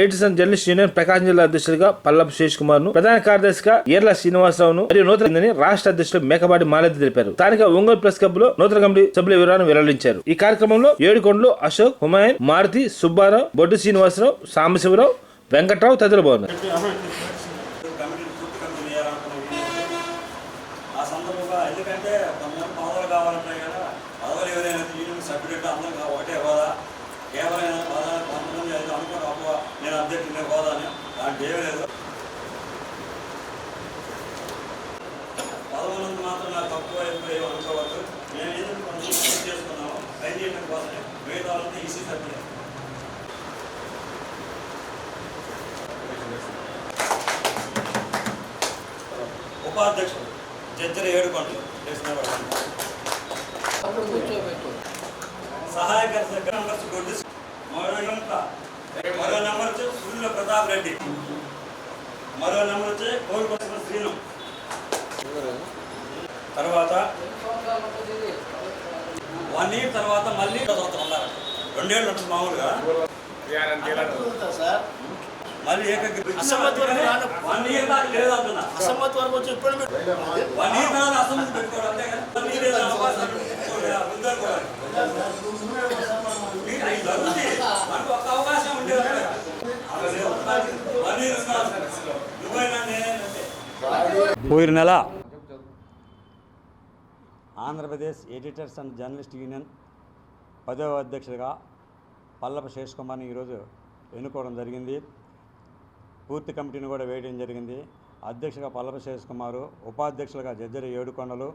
AIDS and journalist union Prakasam జిల్లా అధ్యక్షుడిగా పల్లం శేష్ కుమార్ను ప్రధాన కార్యదర్శిగా ఏర్ల శ్రీనివాసరావును మరియు నూతన రాష్ట్ర అధ్యక్షుడు మేకపాటి మాలతి తెలిపారు. స్థానిక ఒంగోలు ప్రెస్ క్లబ్లో నూతన కమిటీ సభ్యుల వివరాలను వెల్లడించారు. ఈ కార్యక్రమంలో ఏడుకొండలు అశోక్ హుమాయన్ మారుతి సుబ్బారావు బొడ్డు శ్రీనివాసరావు సాంబశివరావు వెంకట్రావు తదితరులు బాగున్నారు ఆ సందర్భంగా ఎందుకంటే కొంతమంది పదవులు కావాలంటే కదా పదవులు ఎవరైనా యూనియన్ సభ్యుడు అందరం నేను అధ్యక్షుడిని హోదా అని దాంట్లో ఏమీ లేదు పదవులందు మాత్రం నాకు తక్కువ ఎక్కువ ఏమి అనుకోవద్దు నేను ఏదైనా కొంచెం చేసుకున్నాము పని చేయడం కోసమే. మిగతా వాళ్ళంతా ఈసీ సభ్యులే ఉపాధ్యక్షుడు జడ్జర ఏడుకొండలు కృష్ణారావు సహాయక సెక్రటరీ నంబర్స్ గొడ్డు మరో నెంబర్ వచ్చి సూర్యుల ప్రతాప్ రెడ్డి. మరో నెంబర్ వచ్చి కోరుకొండ శ్రీను. తర్వాత వన్ ఇయర్ తర్వాత మళ్ళీ సంవత్సరం ఉన్నారు రెండేళ్ళు ఉంటుంది మామూలుగా. మళ్ళీ ఏకగ్రీ. వన్ ఇయర్ దాకా లేదు అంటున్నా అసమ్మతి వరకు వచ్చి ఇప్పుడు మీరు వన్ ఇయర్ తర్వాత అసెంబ్లీ పెట్టుకోవడం అంతే కదా వన్ ఇయర్ ఏదో అవకాశం పెట్టుకోవాలి, ముందర పోవాలి. మీకు అవి జరుగుతాయి. మనకు ఒక్క అవకాశం ఉండేది అంతే కదా. అలా లేదు. వన్ ఇయర్ ఉన్నారు. నువ్వైనా నేనైనా అంతే. పోయిన నెల Andhra Pradesh editors and journalist union పదవ అధ్యక్షుడిగా పల్లప శేష్ కుమార్ని ఈరోజు ఎన్నుకోవడం జరిగింది. పూర్తి కమిటీని కూడా వేయడం జరిగింది. అధ్యక్షుడిగా పల్లప శేష్ కుమారు ఉపాధ్యక్షులుగా జడ్జరి ఏడుకొండలు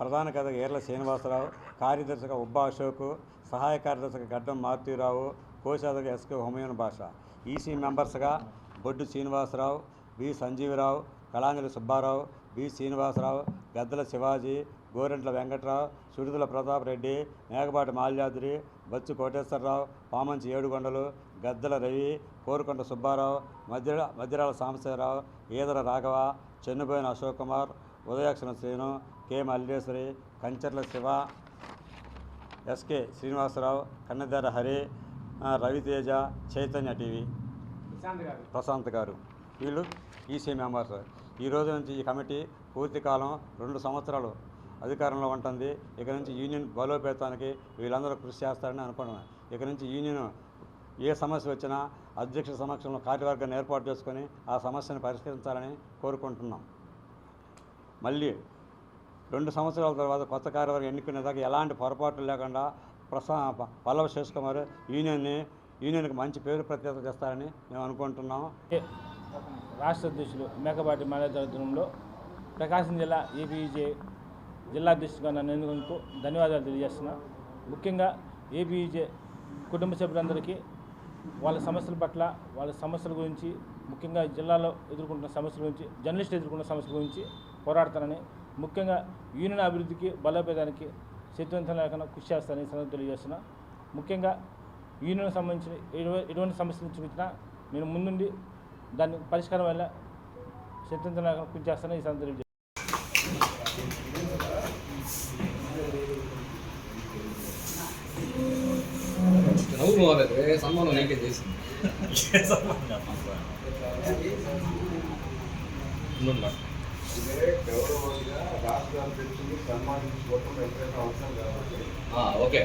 ప్రధాన కథ ఏర్ల శ్రీనివాసరావు కార్యదర్శిగా ఉబ్బా అశోక్ సహాయ కార్యదర్శిగా గడ్డం మారుతీరావు కోశాధిక ఎస్కే హోమయోన్ భాష. ఈసీ మెంబర్స్గా బొడ్డు శ్రీనివాసరావు బి సంజీవరావు కళాంజలి సుబ్బారావు బి. శ్రీనివాసరావు గద్దల శివాజీ గోరెంట్ల వెంకట్రావు సుడిదుల ప్రతాప్ రెడ్డి మేకపాటి మాల్యాద్రి బచ్చు కోటేశ్వరరావు పామంచి ఏడుగొండలు గద్దల రవి కోరుకొండ సుబ్బారావు మధ్య Madhyarala Sambasivarao Edara Raghava Chennuboina Ashok Kumar ఉదయాక్షణ Srinu K. Malleswari Kancharla Shiva SK Srinivasa Rao Kannedara Hari Ravi Teja Chaitanya TV. Prashant garu. వీళ్ళు ఈసీ మెంబర్స్. ఈ రోజు నుంచి ఈ కమిటీ పూర్తి కాలం రెండు సంవత్సరాలు అధికారంలో ఉంటుంది. ఇక నుంచి యూనియన్ బలోపేతానికి వీళ్ళందరూ కృషి చేస్తారని అనుకుంటున్నాను ఇక నుంచి యూనియన్ ఏ సమస్య వచ్చినా అధ్యక్ష సమక్షంలో కార్యవర్గాన్ని ఏర్పాటు చేసుకొని ఆ సమస్యను పరిష్కరించాలని కోరుకుంటున్నాం. మళ్ళీ రెండు సంవత్సరాల తర్వాత కొత్త కార్యవర్గం ఎన్నుకునేదాకా ఎలాంటి పొరపాట్లు లేకుండా ప్రసా పల్లవ శేషకుమార్ యూనియన్ని యూనియన్కి మంచి పేరు ప్రత్యేకత చేస్తారని మేము అనుకుంటున్నాం. రాష్ట్ర అధ్యక్షులు మేకపాటి మాలేద్రంలో ప్రకాశం జిల్లా ఏపీజే జిల్లా అధ్యక్షుడిగా నన్ను ఎన్నుకున్నందుకు ధన్యవాదాలు తెలియజేస్తున్నా. ముఖ్యంగా ఏపీజే కుటుంబ సభ్యులందరికీ వాళ్ళ సమస్యల పట్ల వాళ్ళ సమస్యల గురించి ముఖ్యంగా జిల్లాలో ఎదుర్కొంటున్న సమస్యల గురించి జర్నలిస్టులు ఎదుర్కొన్న సమస్యల గురించి పోరాడతానని ముఖ్యంగా యూనియన్ అభివృద్ధికి బలోపేతానికి శక్తివంతం లేకుండా కృషి చేస్తానని సందర్భం తెలియజేస్తున్నా. ముఖ్యంగా యూనియన్ సంబంధించిన ఎటువంటి ఎటువంటి సమస్యలు చూపించినా నేను ముందుండి దాని పరిష్కారం వల్ల శక్తివంతం లేకుండా కృషి చేస్తానని ఈ గౌరవంగా రాష్ట్రాలు తెచ్చింది సన్మానించుకోవటం ఎవరైనా అవసరం కాబట్టి. ఆ, ఓకే.